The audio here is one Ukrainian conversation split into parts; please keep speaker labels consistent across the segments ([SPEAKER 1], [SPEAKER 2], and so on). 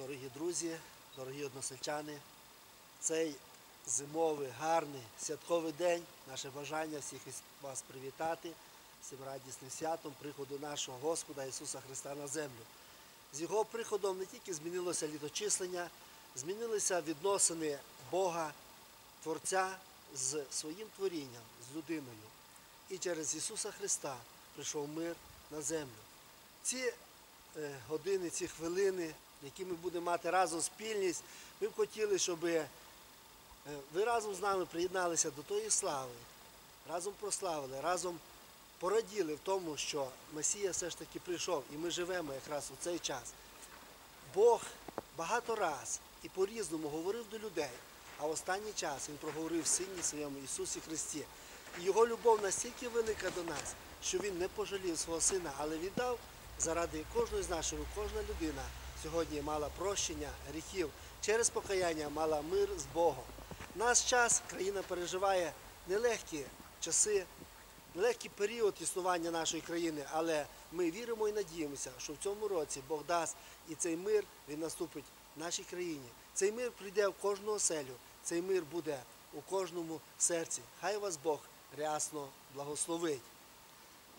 [SPEAKER 1] Дорогі друзі, дорогі односельчани, цей зимовий, гарний святковий день, наше бажання всіх вас привітати всім радісним святом приходу нашого Господа Ісуса Христа на землю. З Його приходом не тільки змінилося літочислення, змінилися відносини Бога, Творця з своїм творінням, з людиною. І через Ісуса Христа прийшов мир на землю. Ці години, ці хвилини, які ми будемо мати разом спільність, ми б хотіли, щоб е, ви разом з нами приєдналися до тої слави, разом прославили, разом пораділи в тому, що Месія все ж таки прийшов, і ми живемо якраз у цей час. Бог багато раз і по-різному говорив до людей, а в останній час Він проговорив Сині своєму Ісусі Христі. І Його любов настільки велика до нас, що Він не пожалів свого сина, але віддав заради кожної з щоб кожна людина сьогодні мала прощення гріхів, через покаяння мала мир з Богом. Наш час країна переживає нелегкі часи, нелегкий період існування нашої країни, але ми віримо і надіємося, що в цьому році Бог дасть і цей мир він наступить в нашій країні. Цей мир прийде в кожну оселю, цей мир буде у кожному серці. Хай вас Бог рясно благословить.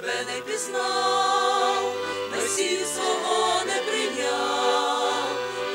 [SPEAKER 2] Тебе не пізнав, Месію свого не прийняв,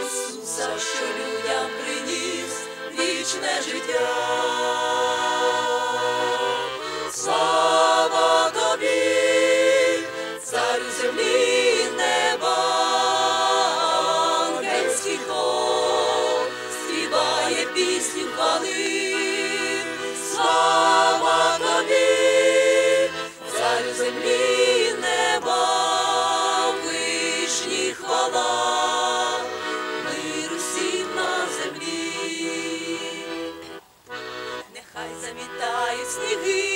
[SPEAKER 2] Ісуса, що людям приніс вічне життя. Сніги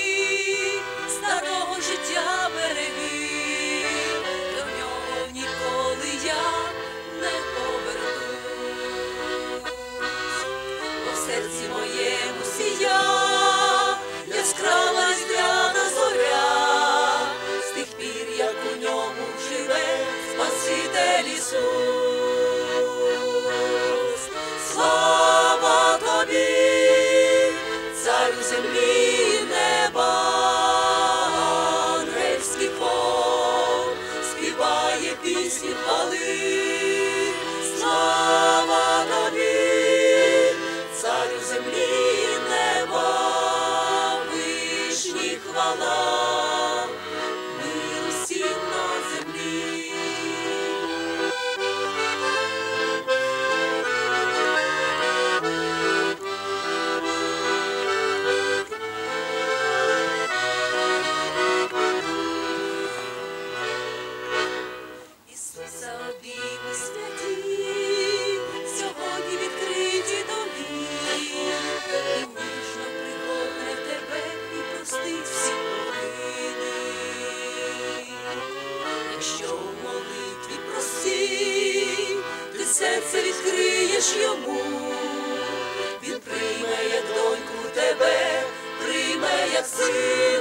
[SPEAKER 2] співає відкриєш йому, він прийме як доньку тебе, прийме як сина.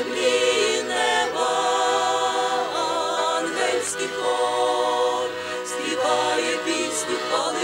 [SPEAKER 2] землі неба, співає пісню хвали.